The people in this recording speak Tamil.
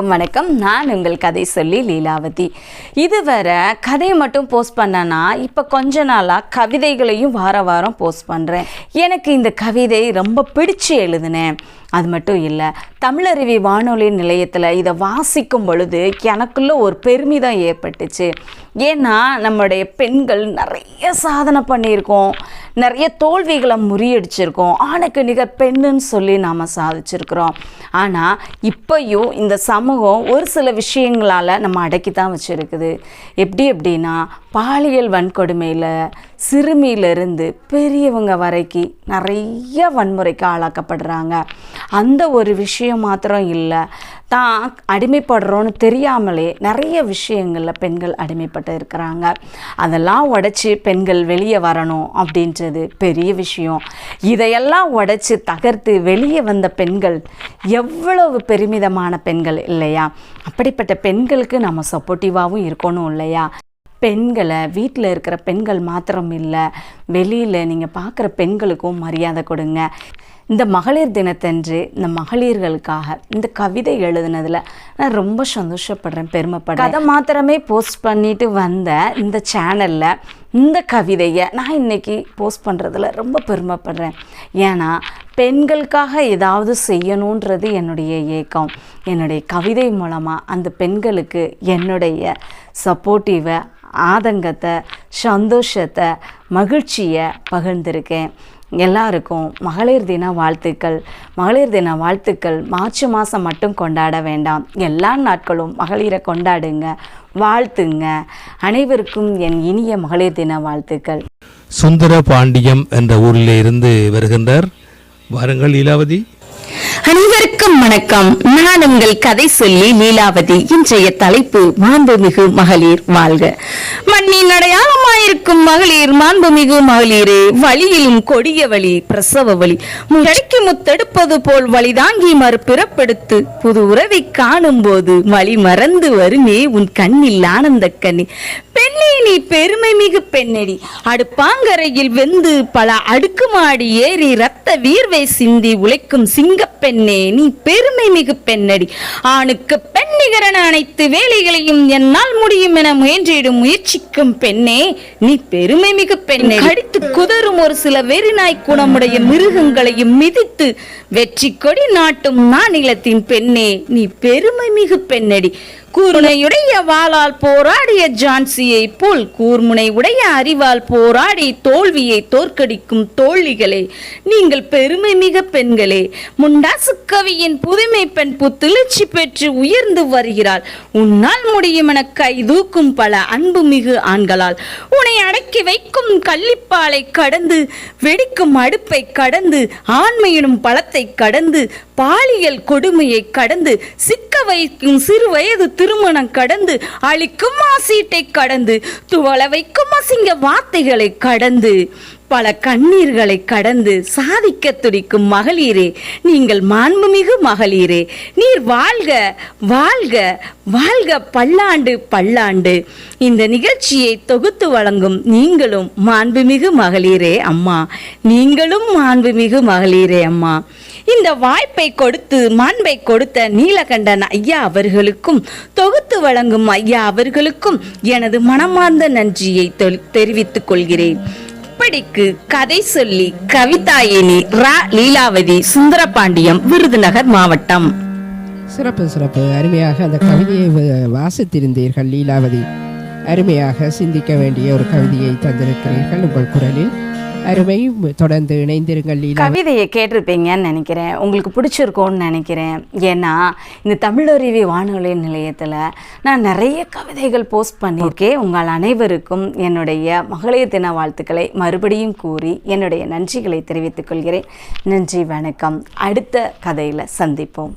அனைவருக்கும் வணக்கம். நான் உங்கள் கதை சொல்லி லீலாவதி. இதுவரை கதையை மட்டும் போஸ்ட் பண்ணனா இப்போ கொஞ்ச நாளாக கவிதைகளையும் வார வாரம் போஸ்ட் பண்ணுறேன் எனக்கு இந்த கவிதை ரொம்ப பிடிச்சு எழுதினேன். அது மட்டும் இல்லை தமிழருவி வானொலி நிலையத்தில் இதை வாசிக்கும் பொழுது எனக்குள்ள ஒரு பெருமிதம் ஏற்பட்டுச்சு. ஏன்னா நம்முடைய பெண்கள் நிறைய சாதனை பண்ணியிருக்கோம். நிறைய தோல்விகளை முறியடிச்சிருக்கோம். ஆணுக்கு நிகர் பெண்ணுன்னு சொல்லி நாம் சாதிச்சிருக்கிறோம். ஆனால் இப்போயும் இந்த சமூகம் ஒரு சில விஷயங்களால் நம்ம அடக்கி தான் வச்சுருக்குது. எப்படி எப்படின்னா பாலியல் வன்கொடுமையில் சிறுமியிலிருந்து பெரியவங்க வரைக்கும் நிறைய வன்முறைக்கு ஆளாக்கப்படுறாங்க. அந்த ஒரு விஷயம் மாத்திரம் இல்லை. தான் அடிமைப்படுறோன்னு தெரியாமலே நிறைய விஷயங்களில் பெண்கள் அடிமைப்பட்டு இருக்கிறாங்க. அதெல்லாம் உடச்சி பெண்கள் வெளியே வரணும் அப்படின்றது பெரிய விஷயம். இதையெல்லாம் உடச்சி தகர்த்து வெளியே வந்த பெண்கள் எவ்வளவு பெருமிதமான பெண்கள் இல்லையா? அப்படிப்பட்ட பெண்களுக்கு நம்ம சப்போர்ட்டிவாகவும் இருக்கணும் இல்லையா? பெண்களை வீட்டில் இருக்கிற பெண்கள் மாத்திரம் இல்லை வெளியில் நீங்கள் பார்க்குற பெண்களுக்கும் மரியாதை கொடுங்க. இந்த மகளிர் தினத்தன்று இந்த மகளிர்களுக்காக இந்த கவிதை எழுதுனதில் நான் ரொம்ப சந்தோஷப்படுறேன் பெருமைப்படுறேன். அதை மாத்திரமே போஸ்ட் பண்ணிட்டு வந்த இந்த சேனலில் இந்த கவிதையை நான் இன்னைக்கு போஸ்ட் பண்ணுறதுல ரொம்ப பெருமைப்படுறேன். ஏன்னா பெண்களுக்காக ஏதாவது செய்யணுன்றது என்னுடைய ஏக்கம். என்னுடைய கவிதை மூலமாக அந்த பெண்களுக்கு என்னுடைய சப்போர்ட்டிவை ஆதங்கத்தை சந்தோஷத்தை மகிழ்ச்சியை பகிர்ந்திருக்கேன். எல்லாருக்கும் மகளிர் தின வாழ்த்துக்கள். மகளிர் தின வாழ்த்துக்கள் மார்ச் மாதம் மட்டும் கொண்டாட வேண்டாம். எல்லா நாட்களும் மகளிரை கொண்டாடுங்க வாழ்த்துங்க. அனைவருக்கும் என் இனிய மகளிர் தின வாழ்த்துக்கள். சுந்தர பாண்டியம் என்ற ஊரிலே இருந்து வருகின்றார். வாருங்கள் லீலாவதி. அனைவருக்கும் வணக்கம். நான் உங்கள் கதை சொல்லி லீலாவதி. இன்றைய தலைப்பு மாண்புமிகு மகளிர் வாழ்க. மண்ணின் அடையாளமாயிருக்கும் மகளிர் மாண்புமிகு மகளிரே வழியிலும் கொடிய வழி பிரசவ வழி. முடக்கி முத்தெடுப்பது போல் வழிதாங்கி மறுபிறப்பெடுத்து புது உறவை காணும் போது வழி மறந்து வருமே உன் கண்ணில் ஆனந்த கண்ணி. பெண்ணே நீ பெருமை மிகு பெண்ணடி. அடுப்பாங்கரையில் வெந்து பல அடுக்குமாடி ஏறி ரத்த வீர்வை சிந்தி உழைக்கும் சிங்க பெண்ணே நீ பெருமை மிகு பெண்ணடி. ஆணுக்கு நிகரன அனைத்து வேலைகளையும் என்னால் முடியும் என முயன்றிடும் முயற்சிக்கும் பெண்ணே நீ பெருமை மிகு பெண்ணே. அடித்து குதறும் ஒரு சில வெறிநாய் குணமுடைய மிருகங்களையும் மிதித்து வெற்றி கொடி நாட்டும் மாநிலத்தின் பெண்ணே நீ பெருமை மிகு பெண்ணடி. கூர்முனையுடைய வாளால் போராடிய ஜான்சியை போல் கூர்முனை உடைய அறிவால் போராடி தோல்வியை தோற்கடிக்கும் தோழிகளே நீங்கள் பெருமை மிக பெண்களே முண்டாசு கவியின் புதுமை பெண் புத்துணர்ச்சி பெற்று உயர்ந்து வருகிறாள். உன்னால் முடியும் என கைதூக்கும் பல அன்பு மிகு ஆண்களால். உன்னை அடக்கி வைக்கும் கள்ளிப்பாலை கடந்து வெடிக்கும் அடுப்பை கடந்து ஆண்மையிடும் பழத்தை கடந்து பாலியல் கொடுமையை கடந்து சித்த வைக்கும் சிறு வயது திருமணம் கடந்து அழிக்கும் ஆசீட்டை கடந்து துவள வைக்கும் அசிங்க வார்த்தைகளை கடந்து. பல கண்ணீர்களை கடந்து சாதிக்க துடிக்கும் மகளிரே நீங்கள் மாண்புமிகு மகளிரே. நீர் வாழ்க வாழ்க வாழ்க பல்லாண்டு பல்லாண்டு. இந்த நிகழ்ச்சியை தொகுத்து வழங்கும் நீங்களும் மாண்புமிகு மகளிரே அம்மா. நீங்களும் மாண்புமிகு மகளிரே அம்மா. இந்த வாய்ப்பை கொடுத்து மாண்பை கொடுத்த நீலகண்டன் ஐயா அவர்களுக்கும் தொகுத்து வழங்கும் ஐயா அவர்களுக்கும் எனது மனமார்ந்த நன்றியை தெரிவித்துக் கொள்கிறேன். இப்படிக்கு கதை சொல்லி கவிதாயினி ரா லீலாவதி சுந்தரபாண்டியம் விருதுநகர் மாவட்டம். சிறப்பு சிறப்பு. அருமையாக அந்த கவிதையை வாசித்திருந்தீர்கள் லீலாவதி. அருமையாக சிந்திக்க வேண்டிய ஒரு கவிதையை தந்திருக்கிறீர்கள் உங்கள் குரலில். அருமை. தொடர்ந்து இணைந்திருங்கள் கவிதையை கேட்டிருப்பீங்கன்னு நினைக்கிறேன். உங்களுக்கு பிடிச்சிருக்கோன்னு நினைக்கிறேன். ஏன்னா இந்த தமிழருவி வானொலி நிலையத்தில் நான் நிறைய கவிதைகள் போஸ்ட் பண்ணியிருக்கேன். உங்கள் அனைவருக்கும் என்னுடைய மகளிர் தின வாழ்த்துக்களை மறுபடியும் கூறி என்னுடைய நன்றிகளை தெரிவித்துக் கொள்கிறேன். நன்றி வணக்கம். அடுத்த கதையில் சந்திப்போம்.